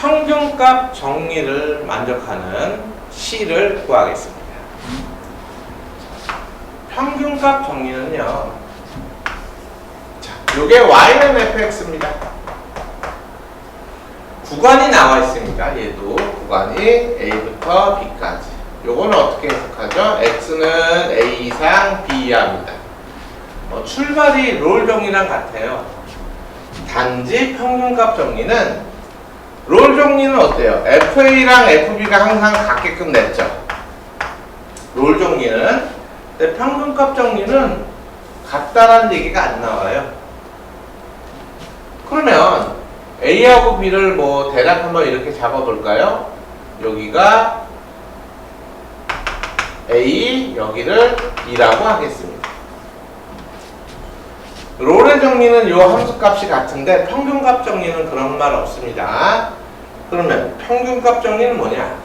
평균값 정리를 만족하는 C를 구하겠습니다. 평균값 정리는요. 자, 요게 y는 fx입니다. 구간이 나와 있습니다. 얘도 구간이 a부터 b까지. 요거는 어떻게 해석하죠? x는 a 이상 b 이하입니다. 어, 출발이 롤 정리랑 같아요. 단지 평균값 정리는 롤 정리는 어때요? FA랑 FB가 항상 같게끔 냈죠. 롤 정리는 근데 평균값 정리는 같다라는 얘기가 안 나와요. 그러면 A하고 B를 뭐 대략 한번 이렇게 잡아볼까요? 여기가 A, 여기를 B라고 하겠습니다. 롤의 정리는 요 함수값이 같은데 평균값 정리는 그런 말 없습니다. 그러면 평균값 정리는 뭐냐?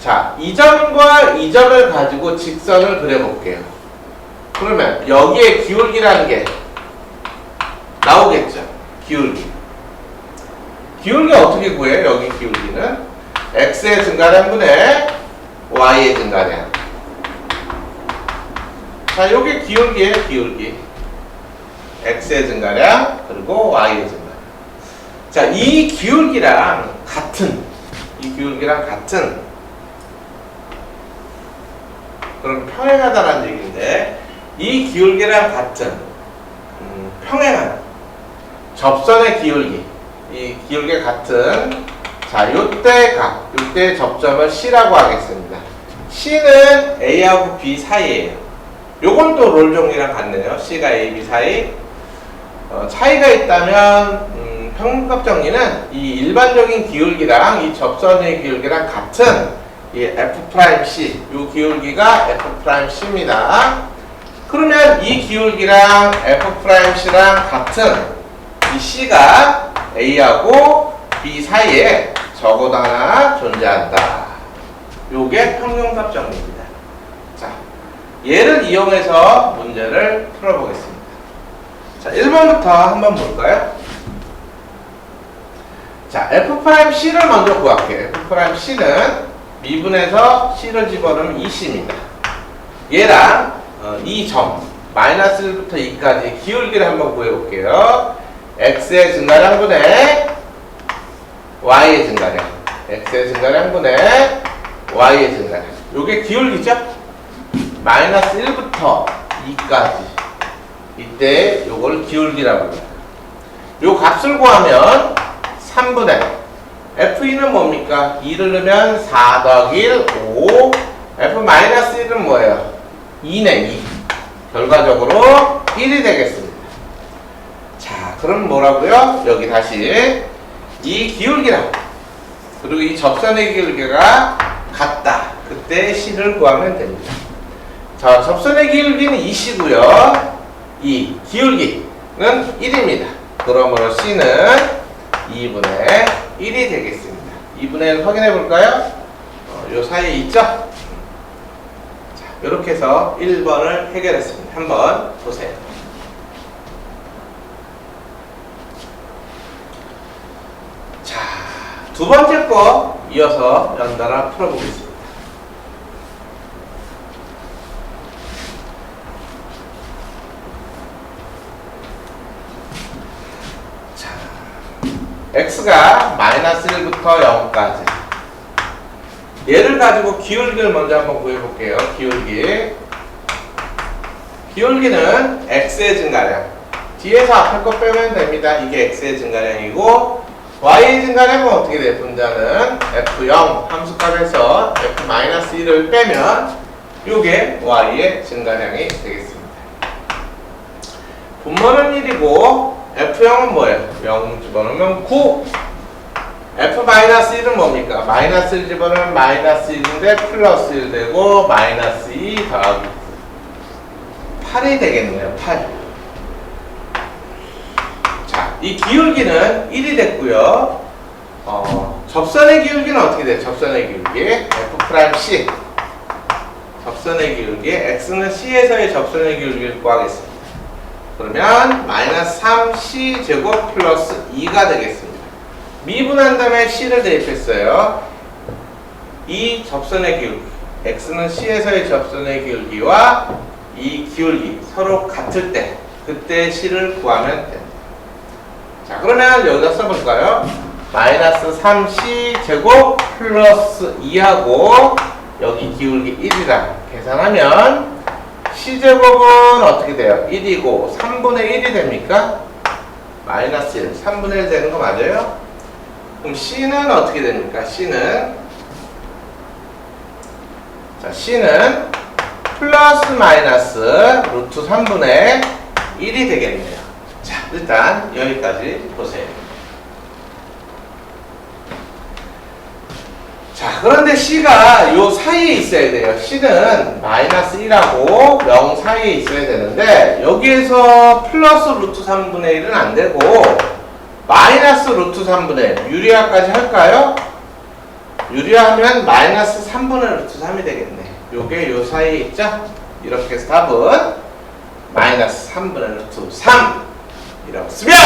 자, 이 점과 이 점을 가지고 직선을 그려볼게요. 그러면 여기에 기울기라는 게 나오겠죠. 기울기. 기울기 어떻게 구해요? 여기 기울기는 x의 증가량분의 y의 증가량. 자, 요게 기울기예요, 기울기. X의 증가량 그리고 y의 증가량. 자, 이 기울기랑 같은 이 기울기랑 같은 그럼 평행하다라는 얘기인데 이 기울기랑 같은 음, 평행한 접선의 기울기 이 기울기 같은 자 요때 각 요때 접점을 C라고 하겠습니다. C는 A하고 B 사이에요. 요건 또롤 정리랑 같네요. C가 A, B 사이 어, 차이가 있다면 음, 평균값 정리는 이 일반적인 기울기랑 이 접선의 기울기랑 같은 이 F'C 요 기울기가 F'C입니다. 그러면 이 기울기랑 F'C랑 같은 이 C가 A하고 B 사이에 적어도 하나 존재한다. 요게 평균값 정리입니다. 자, 얘를 이용해서 문제를 풀어보겠습니다. 자, 1번부터 한번 볼까요? 자, F'C를 먼저 구할게요. F'C는 미분에서 C를 집어넣으면 2C입니다. 얘랑 어, 이 점, 마이너스 1부터 2까지 기울기를 한번 구해볼게요. X의 증가량분의 Y의 증가량. X의 증가량분의 Y의 증가량. 요게 기울기죠? 마이너스 1부터 2까지. 이때 요걸 기울기라고 합니다. 요 값을 구하면 3분의 F2는 뭡니까? 2를 넣으면 4 더하기 1, 5 F-1은 뭐예요? 2네 2 결과적으로 1이 되겠습니다 자 그럼 뭐라고요? 여기 다시 이 기울기라고 그리고 이 접선의 기울기가 같다 그때 C를 구하면 됩니다 자 접선의 기울기는 2C고요 이 기울기는 1입니다 그러므로 C는 2분의 1이 되겠습니다. 2분의 1 확인해 볼까요? 어, 요 사이에 있죠? 자, 이렇게 해서 1번을 해결했습니다. 한번 보세요. 자, 두 번째 거 이어서 연달아 풀어보겠습니다. 자, x가 마이너스 1부터 0까지. 얘를 가지고 기울기를 먼저 한번 구해볼게요. 기울기. 기울기는 x의 증가량. 뒤에서 앞에 거 빼면 됩니다. 이게 x의 증가량이고 y의 증가량은 어떻게 돼? 분자는 f0 함수값에서 f-1을 빼면 이게 y의 증가량이 되겠습니다 분모는 1이고 F0은 뭐예요? 0 집어넣으면 9 F-1은 뭡니까? 마이너스 1 집어넣으면 마이너스 1인데 플러스 1 되고 마이너스 2 더하기 8이 되겠네요 8 자, 이 기울기는 1이 됐고요. 어, 접선의 기울기는 어떻게 돼요? 접선의 기울기. F''C 접선의 기울기. X는 C에서의 접선의 기울기를 구하겠습니다 그러면 마이너스 3c 제곱 플러스 2가 되겠습니다. 미분한 다음에 C를 대입했어요. 이 접선의 기울기, X는 C에서의 접선의 기울기와 이 기울기 서로 같을 때, 그때 C를 구하면 됩니다. 자, 그러면 여기다 써볼까요? 마이너스 3C 제곱 플러스 2하고 여기 기울기 1이라 계산하면 C제곱은 어떻게 돼요? 1이고 3분의 1이 됩니까? 마이너스 1, 3분의 1 되는 거 맞아요? 그럼 C는 어떻게 됩니까? C는 자 C는 플러스 마이너스 루트 3분의 1이 되겠네요. 자 일단 여기까지 보세요. 자 그런데 C가 요 사이에 있어야 돼요. C는 마이너스 1하고 0 사이에 있어야 되는데 여기에서 플러스 루트 3분의 1은 안 되고 마이너스 루트 3분의 1 유리화까지 할까요? 유리화하면 마이너스 3분의 루트 3이 되겠네. 요게 요 사이에 있죠? 이렇게 해서 답은 마이너스 3분의 루트 3 이라고 쓰면